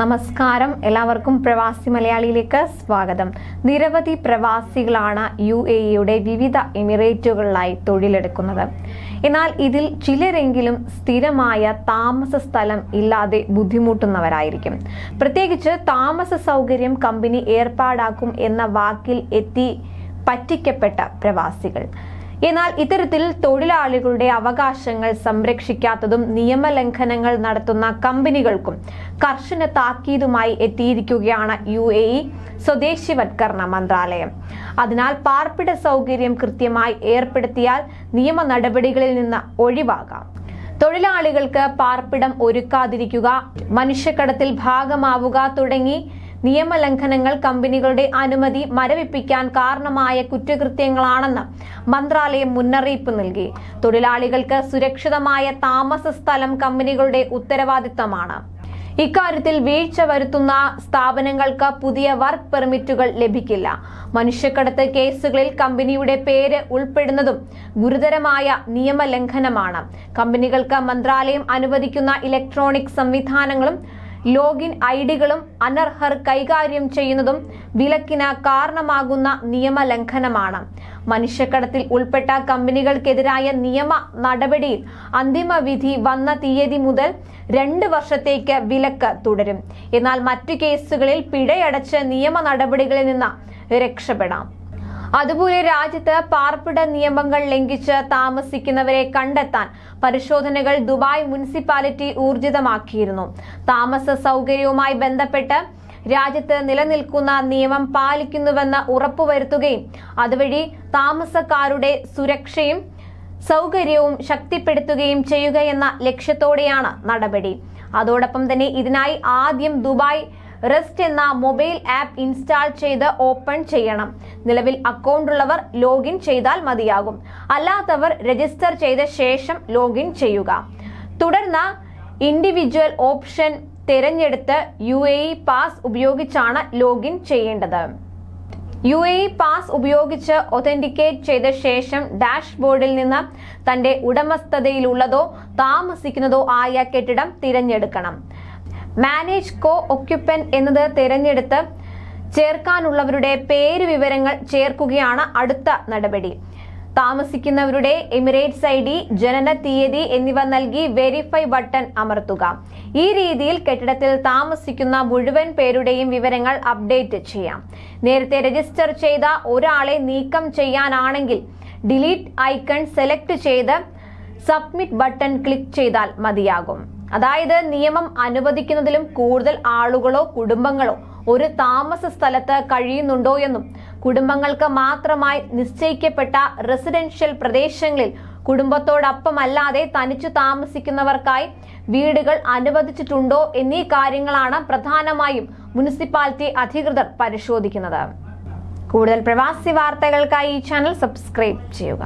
നമസ്കാരം. എല്ലാവർക്കും പ്രവാസി മലയാളിയിലേക്ക് സ്വാഗതം. നിരവധി പ്രവാസികളാണ് യു എ ഇയുടെ വിവിധ എമിറേറ്റുകളിലായി തൊഴിലെടുക്കുന്നത്. എന്നാൽ ഇതിൽ ചിലരെങ്കിലും സ്ഥിരമായ താമസ സ്ഥലം ഇല്ലാതെ ബുദ്ധിമുട്ടുന്നവരായിരിക്കും. പ്രത്യേകിച്ച് താമസ സൗകര്യം കമ്പനി ഏർപ്പാടാക്കും എന്ന വാക്കിൽ എത്തി പറ്റിക്കപ്പെട്ട പ്രവാസികൾ. എന്നാൽ ഇത്തരത്തിൽ തൊഴിലാളികളുടെ അവകാശങ്ങൾ സംരക്ഷിക്കാത്തതും നിയമലംഘനങ്ങൾ നടത്തുന്ന കമ്പനികൾക്കും കർശന താക്കീതുമായി എത്തിയിരിക്കുകയാണ് യു എ ഇ സ്വദേശിവത്കരണ മന്ത്രാലയം. അതിനാൽ പാർപ്പിട സൗകര്യം കൃത്യമായി ഏർപ്പെടുത്തിയാൽ നിയമ നടപടികളിൽ നിന്ന് ഒഴിവാകാം. തൊഴിലാളികൾക്ക് പാർപ്പിടം ഒരുക്കാതിരിക്കുക മനുഷ്യക്കടത്തിൽ ഭാഗമാവുക തുടങ്ങി നിയമലംഘനങ്ങൾ കമ്പനികളുടെ അനുമതി മരവിപ്പിക്കാൻ കാരണമായ കുറ്റകൃത്യങ്ങളാണെന്ന് മന്ത്രാലയം മുന്നറിയിപ്പ് നൽകി. തൊഴിലാളികൾക്ക് സുരക്ഷിതമായ താമസ സ്ഥലം കമ്പനികളുടെ ഉത്തരവാദിത്തമാണ്. ഇക്കാര്യത്തിൽ വീഴ്ച വരുത്തുന്ന സ്ഥാപനങ്ങൾക്ക് പുതിയ വർക്ക് പെർമിറ്റുകൾ ലഭിക്കില്ല. മനുഷ്യക്കടത്ത് കേസുകളിൽ കമ്പനിയുടെ പേര് ഉൾപ്പെടുന്നതും ഗുരുതരമായ നിയമലംഘനമാണ്. കമ്പനികൾക്ക് മന്ത്രാലയം അനുവദിക്കുന്ന ഇലക്ട്രോണിക് സംവിധാനങ്ങളും ലോഗിൻ ഐഡികളും ഡികളും അനർഹർ കൈകാര്യം ചെയ്യുന്നതും വിലക്കിന് കാരണമാകുന്ന നിയമലംഘനമാണ്. മനുഷ്യക്കടത്തിൽ ഉൾപ്പെട്ട കമ്പനികൾക്കെതിരായ നിയമ നടപടിയിൽ അന്തിമ വിധി വന്ന തീയതി മുതൽ രണ്ട് വർഷത്തേക്ക് വിലക്ക് തുടരും. എന്നാൽ മറ്റു കേസുകളിൽ പിഴയടച്ച് നിയമ നടപടികളിൽ നിന്ന് രക്ഷപ്പെടാം. അതുപോലെ രാജ്യത്ത് പാർപ്പിട നിയമങ്ങൾ ലംഘിച്ച് താമസിക്കുന്നവരെ കണ്ടെത്താൻ പരിശോധനകൾ ദുബായ് മുനിസിപ്പാലിറ്റി ഊർജിതമാക്കിയിരുന്നു. താമസ സൗകര്യവുമായി ബന്ധപ്പെട്ട് രാജ്യത്ത് നിലനിൽക്കുന്ന നിയമം പാലിക്കുന്നുവെന്ന് ഉറപ്പുവരുത്തുകയും അതുവഴി താമസക്കാരുടെ സുരക്ഷയും സൗകര്യവും ശക്തിപ്പെടുത്തുകയും ചെയ്യുക എന്ന ലക്ഷ്യത്തോടെയാണ് നടപടി. അതോടൊപ്പം തന്നെ ഇതിനായി ആദ്യം ദുബായ് റെസ്റ്റ് എന്ന മൊബൈൽ ആപ്പ് ഇൻസ്റ്റാൾ ചെയ്ത് ഓപ്പൺ ചെയ്യണം. നിലവിൽ അക്കൗണ്ട് ഉള്ളവർ ലോഗിൻ ചെയ്താൽ മതിയാകും. അല്ലാത്തവർ രജിസ്റ്റർ ചെയ്ത ശേഷം ലോഗിൻ ചെയ്യുക. തുടർന്ന് ഇൻഡിവിജ്വൽ ഓപ്ഷൻ തിരഞ്ഞെടുത്ത് യു എ ഇ പാസ് ഉപയോഗിച്ചാണ് ലോഗിൻ ചെയ്യേണ്ടത്. യു എ ഇ പാസ് ഉപയോഗിച്ച് ഒതന്റിക്കേറ്റ് ചെയ്ത ശേഷം ഡാഷ്ബോർഡിൽ നിന്ന് തന്റെ ഉടമസ്ഥതയിലുള്ളതോ താമസിക്കുന്നതോ ആയ കെട്ടിടം തിരഞ്ഞെടുക്കണം. മാനേജ് കോ ഒക്യുപ്പൻ എന്നത് തിരഞ്ഞെടുത്ത് ചേർക്കാനുള്ളവരുടെ പേര് വിവരങ്ങൾ ചേർക്കുകയാണ് അടുത്ത നടപടി. താമസിക്കുന്നവരുടെ എമിറേറ്റ്സ് ഐ ഡി ജനന തീയതി എന്നിവ നൽകി വെരിഫൈ ബട്ടൺ അമർത്തുക. ഈ രീതിയിൽ കെട്ടിടത്തിൽ താമസിക്കുന്ന മുഴുവൻ പേരുടെയും വിവരങ്ങൾ അപ്ഡേറ്റ് ചെയ്യാം. നേരത്തെ രജിസ്റ്റർ ചെയ്ത ഒരാളെ നീക്കം ചെയ്യാനാണെങ്കിൽ ഡിലീറ്റ് ഐക്കൺ സെലക്ട് ചെയ്ത് സബ്മിറ്റ് ബട്ടൺ ക്ലിക്ക് ചെയ്താൽ മതിയാകും. അതായത് നിയമം അനുവദിക്കുന്നതിലും കൂടുതൽ ആളുകളോ കുടുംബങ്ങളോ ഒരു താമസ സ്ഥലത്ത് കഴിയുന്നുണ്ടോ എന്നും കുടുംബങ്ങൾക്ക് മാത്രമായി നിശ്ചയിക്കപ്പെട്ട റെസിഡൻഷ്യൽ പ്രദേശങ്ങളിൽ കുടുംബത്തോടൊപ്പമല്ലാതെ തനിച്ചു താമസിക്കുന്നവർക്കായി വീടുകൾ അനുവദിച്ചിട്ടുണ്ടോ എന്നീ കാര്യങ്ങളാണ് പ്രധാനമായും മുനിസിപ്പാലിറ്റി അധികൃതർ പരിശോധിക്കുന്നത്. കൂടുതൽ പ്രവാസി വാർത്തകൾക്കായി ഈ ചാനൽ സബ്സ്ക്രൈബ് ചെയ്യുക.